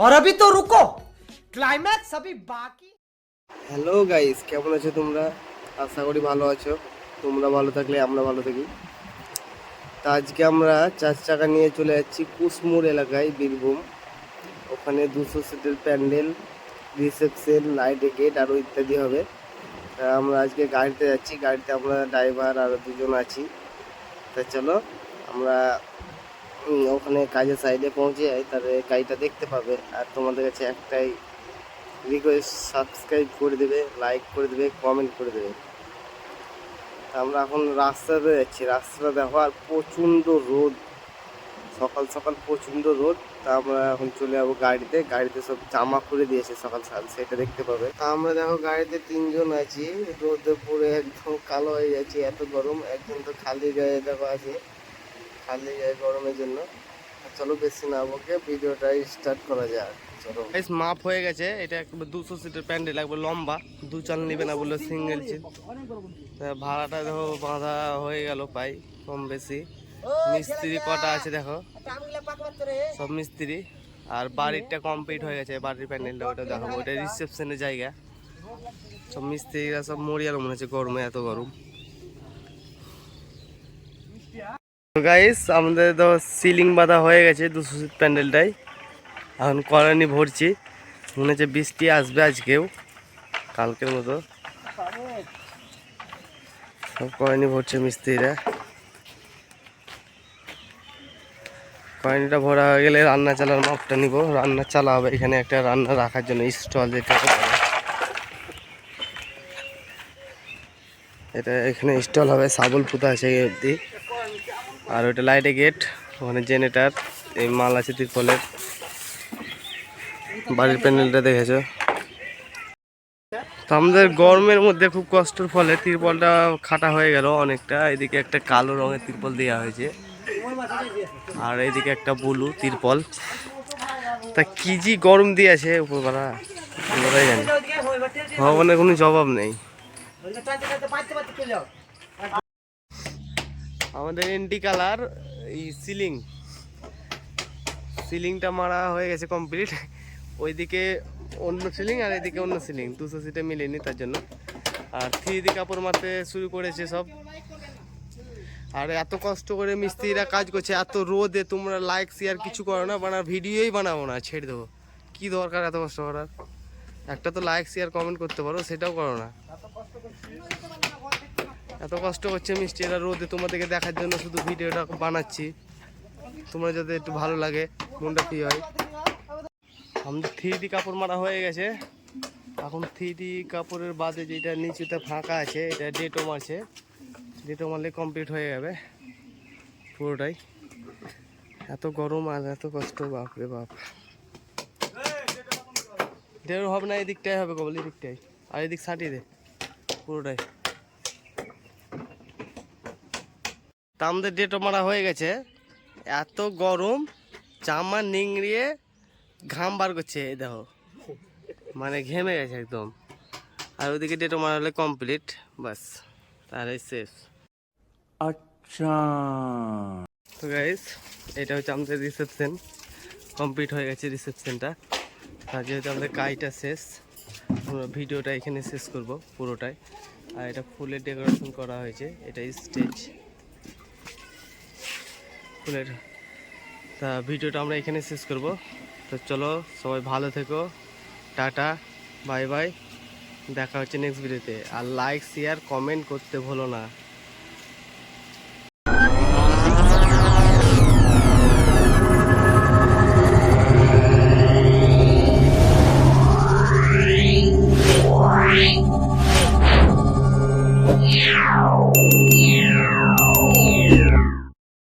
और अभी तो रुको क्लाइमैक्स अभी बाकी হ্যালো গাইস কেমন আছো তোমরা আশা করি ভালো আছো তোমরা ভালো থাকলে আমরা ভালো থাকি তা আজকে আমরা চার চাকা নিয়ে চলে যাচ্ছি কুসমুর এলাকায় বীরভূম ওখানে দুশো সিটের প্যান্ডেল রিসেপশন নাইট গেট আরও ইত্যাদি হবে তা আমরা আজকে গাড়িতে যাচ্ছি গাড়িতে আমরা ড্রাইভার আরও দুজন আছি তা চলো আমরা উম, ওখানে কাজের সাইডে পৌঁছে যায় তাহলে গাড়িটা দেখতে পাবে। আর তোমাদের কাছে একটাই রিকোয়েস্ট সাবস্ক্রাইব করে দেবে লাইক করে দেবে কমেন্ট করে দেবে। আমরা এখন রাস্তাতে যাচ্ছি। রাস্তাটা দেখো আর প্রচণ্ড রোদ। সকাল সকাল প্রচণ্ড রোদ। তা আমরা এখন চলে যাব গাড়িতে। গাড়িতে সব জামা খুলে দিয়েছে সকাল সকাল, সেটা দেখতে পাবে। তা আমরা দেখো গাড়িতে তিনজন আছি। রোদে পুরো একদম কালো হয়ে যাচ্ছে, এত গরম। একজন তো খালি গায়ে দেখো আছে। খালি গায়ে গরমের জন্য। চলো বেশি না বকে ভিডিওটা স্টার্ট করা যাক, চলো। মাপ হয়ে গেছে, এটা একবার দুশো সিটের প্যান্ডেল, একবার লম্বা। দু চাল নিবে না বলল সিঙ্গেল সিট ভাড়াটা দেখো, বাঁধা হয়ে গেল পাই কম বেশি। মিস্ত্রি কটা আছে দেখো। সব মিস্ত্রি। আর বাড়িটা কমপ্লিট হয়ে গেছে, বাড়ির প্যান্ডেলটা, ওটা দেখো ওটা রিসেপশনের জায়গা। সব মিস্ত্রিরা সব মরিয়াল মনে হচ্ছে গরমে এত গরম। গাইস আমাদের তো সিলিং বাঁধা হয়ে গেছে দুশো সিট প্যান্ডেলটাই। এখন করানি ভরছি। মনে হচ্ছে বৃষ্টি আসবে আজকেও, কালকের মতো। সব করানি ভরছে মিস্ত্রিরা। কয়েনটা ভরা হয়ে গেলে রান্না চালার মাপটা নিব। রান্না চালা হবে এখানে একটা রান্না রাখার জন্য স্টল যেটা এটা এখানে স্টল হবে সাবল পুতা আছে অবধি। আর ওইটা লাইটে গেট ওখানে জেনারেটার এই মাল আছে তিরপলের। বাড়ির প্যান্ডেলটা দেখেছ? তো আমাদের গরমের মধ্যে খুব কষ্টের ফলে তিরপলটা খাটা হয়ে গেল অনেকটা। এদিকে একটা কালো রঙের তিরপল দেওয়া হয়েছে। আর এদিকে একটা ব্লু তিরপল। তা কি জি গরম দিয়েছে উপরবেলা জানি। ভগবানের কোনো জবাব নেই। আমাদের এন্টি কালার এই সিলিং সিলিংটা মারা হয়ে গেছে কমপ্লিট ওইদিকে অন্য সিলিং আর এদিকে অন্য সিলিং দুশো সিটে মিলেনি তার জন্য। আর থ্রি ডি কাপড় মারতে শুরু করেছে সব। আর এত কষ্ট করে মিস্ত্রিরা কাজ করছে, এত রোদে তোমরা লাইক শেয়ার কিছু করো না বানা ভিডিওই বানাবো না, ছেড়ে দেবো। কি দরকার এত কষ্ট করার? একটা তো লাইক শেয়ার কমেন্ট করতে পারো, সেটাও করো না। এত কষ্ট করছে মিস্ত্রিরা রোদে তোমাদেরকে দেখার জন্য শুধু ভিডিওটা বানাচ্ছি। তোমরা যাতে একটু ভালো লাগে, মনটা ফ্রি হয়। আমাদের থ্রি কাপড় মারা হয়ে গেছে। এখন থ্রি কাপড়ের বাদে যেটা নিচুতে ফাঁকা আছে, এটা ডেটো মারছে। ডেটো মারলে কমপ্লিট হয়ে যাবে, পুরোটাই। এত গরম আর এত কষ্ট বাপরে বাপ। ডেটো হবে না, এদিকটাই হবে কবল, এদিকটাই। আর এদিক ছাটিয়ে দে, পুরোটাই। তা আমাদের ডেটও মারা হয়ে গেছে। এত গরম জামা নিংড়িয়ে ঘাম বার করছে এই দেখো। মানে ঘেমে গেছে একদম। আর ওদিকে ডেটো মারা হলে কমপ্লিট বাস তাহলে শেষ আচ্ছা। তো গাইস এটা হচ্ছে আমাদের রিসেপশন কমপ্লিট হয়ে গেছে রিসেপশনটা আর যেহেতু আমাদের কাজটা শেষ পুরো ভিডিওটা এখানে শেষ করব পুরোটাই। আর এটা ফুলের ডেকোরেশন করা হয়েছে এটা স্টেজ ফুলের তা ভিডিওটা আমরা এখানে শেষ করব। তো চলো সবাই ভালো থেকো। Tata, bye bye. দেখা হচ্ছে নেক্সট ভিডিওতে আর লাইক শেয়ার কমেন্ট করতে ভুলো না।